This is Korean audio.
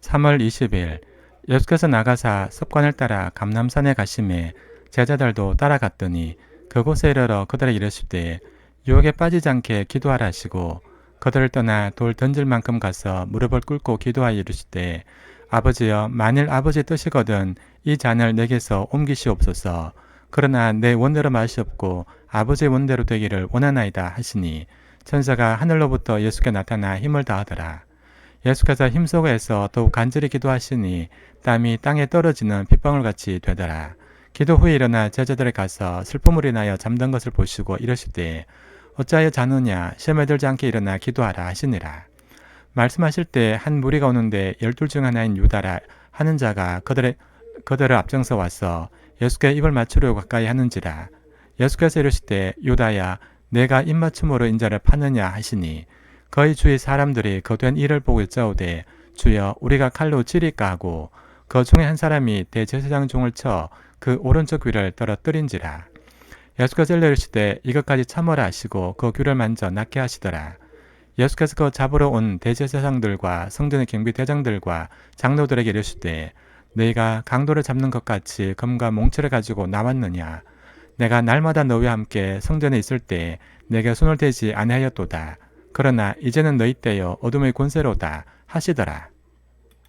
3월 20일 예수께서 나가사 습관을 따라 감남산에 가심에 제자들도 따라갔더니 그곳에 이르러 그들에게 이르시되 유혹에 빠지지 않게 기도하라 하시고 그들을 떠나 돌 던질 만큼 가서 무릎을 꿇고 기도하여 이르시되 아버지여 만일 아버지 뜻이거든 이 잔을 내게서 옮기시옵소서. 그러나 내 원대로 마시옵고 아버지의 원대로 되기를 원하나이다 하시니 천사가 하늘로부터 예수께 나타나 힘을 다하더라 예수께서 힘속에서 더욱 간절히 기도하시니 땀이 땅에 떨어지는 빗방울 같이 되더라. 기도 후에 일어나 제자들에 가서 슬픔을 인하여 잠든 것을 보시고 이러시되 어찌하여 자느냐 시험에 들지 않게 일어나 기도하라 하시니라. 말씀하실 때 한 무리가 오는데 열둘 중 하나인 유다라 하는 자가 그들의 그들을 앞장서 와서 예수께 입을 맞추려고 가까이 하는지라 예수께서 이르시되 유다야 내가 입맞춤으로 인자를 파느냐 하시니 거의 주의 사람들이 그된 일을 보고 여짜오되 주여 우리가 칼로 찌릴까 하고 그 중에 한 사람이 대제사장 종을 쳐 그 오른쪽 귀를 떨어뜨린지라. 예수께서 일러시되 이것까지 참으라 하시고 그 귀를 만져 낫게 하시더라. 예수께서 그 잡으러 온 대제사장들과 성전의 경비 대장들과 장로들에게 이르시되 너희가 강도를 잡는 것 같이 검과 몽치를 가지고 나왔느냐? 내가 날마다 너희와 함께 성전에 있을 때 내게 손을 대지 아니하였도다 그러나 이제는 너희 때여 어둠의 권세로다 하시더라.